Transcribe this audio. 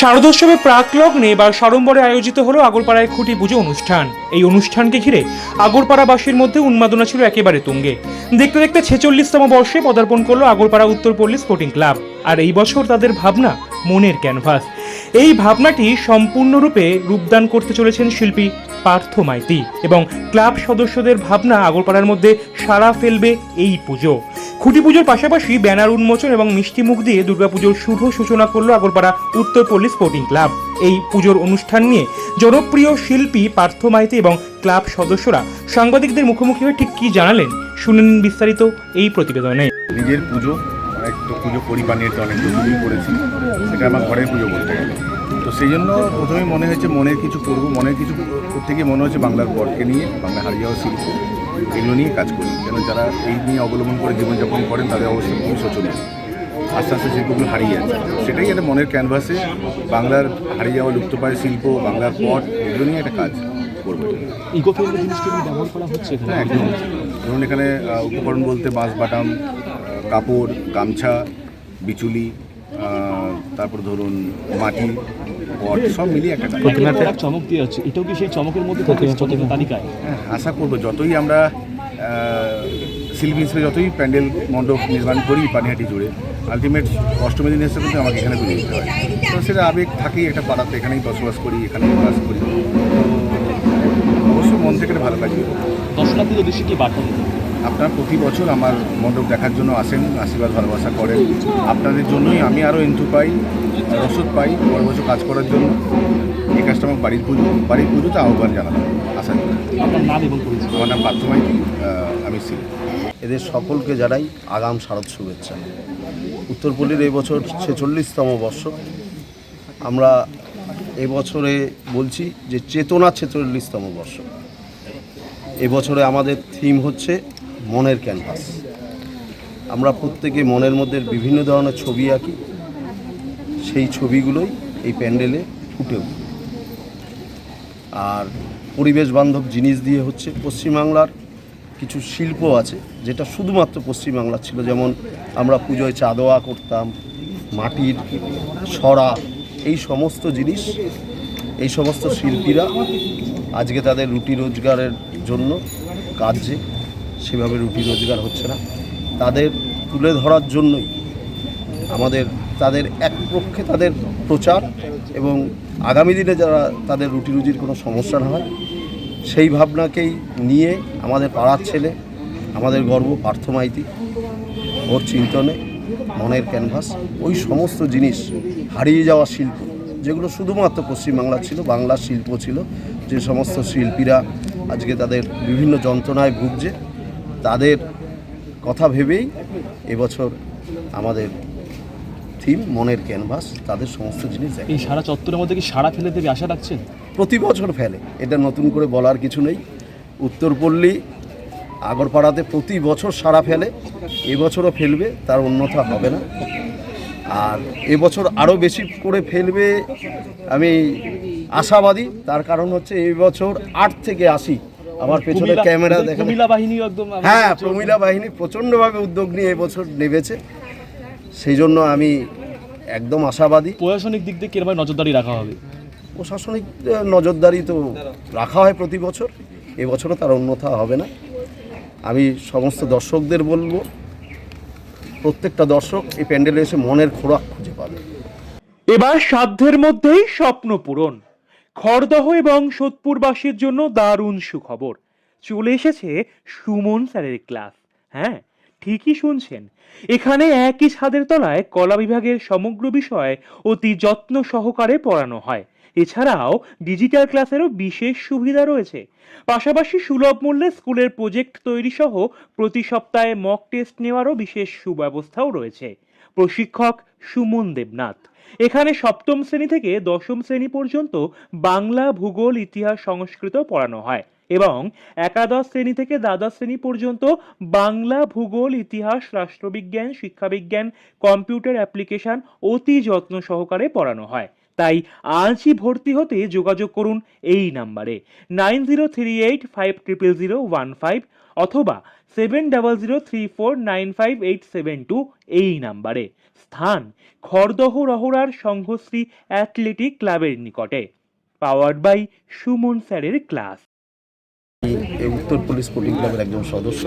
শারদোৎসবের প্রাক লগ্নে বা সাড়ম্বরে আয়োজিত হলো আগরপাড়ায় খুঁটি পুজো অনুষ্ঠান। এই অনুষ্ঠানকে ঘিরে আগরপাড়াবাসীর মধ্যে উন্মাদনা ছিল একেবারে তুঙ্গে। দেখতে দেখতে ছেচল্লিশতম বর্ষে পদার্পণ করল আগরপাড়া উত্তর উত্তরপল্লী স্পোর্টিং ক্লাব। আর এই বছর তাদের ভাবনা মনের ক্যানভাস। এই ভাবনাটি সম্পূর্ণরূপে রূপদান করতে চলেছেন শিল্পী পার্থ মাইতি এবং ক্লাব সদস্যদের ভাবনা আগরপাড়ার মধ্যে সারা ফেলবে এই পুজো। খুঁটি পুজোর পাশাপাশি ব্যানার উন্মোচন এবং মিষ্টি মুখ দিয়ে দুর্গাপুজোর শুভ সূচনা করল আগরপাড়া উত্তরপল্লী স্পোর্টিং ক্লাব। এই পুজোর অনুষ্ঠান নিয়ে জনপ্রিয় শিল্পী পার্থ মাইতি এবং ক্লাব সদস্যরা সাংবাদিকদের মুখোমুখি হয়ে ঠিক কী জানালেন শুনে নিন বিস্তারিত এই প্রতিবেদনে। নিজের পুজো তো পুজো করি বানিয়েছে অনেক করেছি। সেটা আমার ঘরের পুজো বলতে গেলে। তো সেই জন্য প্রথমে মনে হয়েছে মনের কিছু করব মনের কিছু করতে গিয়ে মনে হচ্ছে বাংলার পটকে নিয়ে বাংলা হারিয়ে যাওয়া শিল্প এগুলো নিয়ে কাজ করি। কেন যারা এই নিয়ে অবলম্বন করে জীবনযাপন করেন তাদের অবস্থা খুবই শোচনীয়। আস্তে আস্তে শিল্পগুলো হারিয়ে যাচ্ছে। সেটাই একটা মনের ক্যানভাসে বাংলার হারিয়ে যাওয়া লুপ্তপ্রায় শিল্প বাংলার পট এগুলো নিয়ে একটা কাজ করব। ইকো ফ্রেন্ডলি জিনিসকে ব্যবহার করা হচ্ছে হ্যাঁ একদম। ধরুন এখানে উপকরণ বলতে বাঁশ বাটাম কাপড় গামছা বিচুলি তারপর ধরুন মাটি পট সব মিলিয়ে একটা প্রতিমাতে চমক দিয়ে যাচ্ছে এটাও কি সেই চমকের মধ্যে তালিকায়? হ্যাঁ, আশা করব যতই আমরা হিসেবে যতই প্যান্ডেল মণ্ডপ নির্মাণ করি পানিহাটি জুড়ে আলটিমেট অষ্টমী দিন এসে কিন্তু আমাকে এখানে পুজো দিতে হয়। তো সেটা আবেগ থাকেই একটা পাড়াতে এখানেই বসবাস করি এখানেই বাস করি। তো অবশ্যই মন থেকে একটা ভালো করব দর্শনার্থীদের উদ্দেশ্যে কি বার্তা দিতে আপনারা প্রতি বছর আমার মণ্ডপ দেখার জন্য আসেন আশীর্বাদ ভালোবাসা করেন। আপনাদের জন্যই আমি আরও এন্টু পাই রসদ পাই পরের বছর কাজ করার জন্য। এই কাজটা আমার বাড়ির পুজো বাড়ির পুজোতে আহ্বান জানালাম আশা করি। আপনার নাম এবং পরিচয়? আমার নাম পার্থমাইতি আমি সিল। এদের সকলকে জানাই আগাম শারদ শুভেচ্ছা। উত্তরপল্লীর এই বছর ছেচল্লিশতম বর্ষ। আমরা এবছরে বলছি যে চেতনা ছেচল্লিশতম বর্ষ। এবছরে আমাদের থিম হচ্ছে মনের ক্যানভাস আমরা প্রত্যেকে মনের মধ্যে বিভিন্ন ধরনের ছবি আঁকি। সেই ছবিগুলোই এই প্যান্ডেলে ফুটে ওঠে। আর পরিবেশ বান্ধব জিনিস দিয়ে হচ্ছে পশ্চিমবাংলার কিছু শিল্প আছে, যেটা শুধুমাত্র পশ্চিমবাংলার ছিল। যেমন আমরা পুজোয় চাঁদোয়া করতাম, মাটির সরা এই সমস্ত জিনিস, এই সমস্ত শিল্পীরা আজকে তাদের রুটি রোজগারের জন্য কাজে সেভাবে রুটি রোজগার হচ্ছে না। তাদের তুলে ধরার জন্যই আমাদের, তাদের এক পক্ষে তাদের প্রচার এবং আগামী দিনে যারা তাদের রুটি রুজির কোনো সমস্যা না হয়, সেই ভাবনাকেই নিয়ে আমাদের পাড়ার ছেলে, আমাদের গর্ব পার্থ মাইতি, ওর চিন্তনে, মনের ক্যানভাস, ওই সমস্ত জিনিস হারিয়ে যাওয়া শিল্প, যেগুলো শুধুমাত্র পশ্চিমবাংলা ছিল, বাংলার শিল্প ছিল, যে সমস্ত শিল্পীরা আজকে তাদের বিভিন্ন যন্ত্রণায় ভুগছে তাদের কথা ভেবেই এবছর আমাদের থিম মনের ক্যানভাস তাদের সমস্ত জিনিস দেখে। এই সারা চত্বরের মধ্যে কি সারা ফেলে দেবে আশা রাখছেন? প্রতি বছর ফেলে। এটা নতুন করে বলার কিছু নেই। উত্তরপল্লী আগরপাড়াতে প্রতি বছর সারা ফেলে। এবছরও ফেলবে তার অন্যথা হবে না। আর এবছর আরও বেশি করে ফেলবে আমি আশাবাদী। তার কারণ হচ্ছে এবছর আট থেকে আশি আমার পেছনে ক্যামেরা ওদের দেখেন কুমিল্লা বাহিনীও একদম হ্যাঁ। প্রমিলা বাহিনী প্রচণ্ডভাবে উদ্যোগ নিয়ে এবছর নেমেছে। সেই জন্য আমি একদম আশাবাদী। প্রশাসনিক দিক দিয়ে কীরকম নজরদারি রাখা হবে। প্রশাসনিক নজরদারি তো রাখা হয় প্রতি বছর। এবছরও তার অন্যথা হবে না। আমি সমস্ত দর্শকদের বলব প্রত্যেকটা দর্শক এই প্যান্ডেলে এসে মনের খোরাক খুঁজে পাবে। এবার সাধ্যের মধ্যেই স্বপ্ন পূরণ। খড়দহ এবং সোদপুরবাসীর জন্য দারুণ সুখবর। চলে এসেছে সুমন স্যারের ক্লাস। হ্যাঁ ঠিকই শুনছেন। এখানে একই ছাদের তলায় কলা বিভাগের সমগ্র বিষয় অতি যত্ন সহকারে পড়ানো হয়। এছাড়াও ডিজিটাল ক্লাসেরও বিশেষ সুবিধা রয়েছে। পাশাপাশি সুলভ মূল্যে স্কুলের প্রজেক্ট তৈরি সহ প্রতি সপ্তাহে মক টেস্ট নেওয়ারও বিশেষ সুব্যবস্থাও রয়েছে। প্রশিক্ষক সুমন দেবনাথ। এখানে সপ্তম শ্রেণি থেকে দশম শ্রেণি পর্যন্ত বাংলা ভূগোল, ইতিহাস, সংস্কৃত পড়ানো হয় এবং একাদশ শ্রেণি থেকে দ্বাদশ শ্রেণি পর্যন্ত বাংলা ভূগোল, ইতিহাস, রাষ্ট্রবিজ্ঞান, শিক্ষাবিজ্ঞান, কম্পিউটার অ্যাপ্লিকেশন অতি যত্ন সহকারে পড়ানো হয়। তাই আজই ভর্তি হতে যোগাযোগ করুন এই নাম্বারে। Nine zero three eight five triple zero one five অথবা seven double zero three four nine five eight seven two এই নাম্বারে। স্থান খড়দহ রহরার সংঘশ্রী অ্যাথলেটিক ক্লাবের নিকটে। পাওয়ার্ড বাই সুমন স্যারের ক্লাস। উত্তর পুলিশ স্পোর্টিং ক্লাবের একজন সদস্য।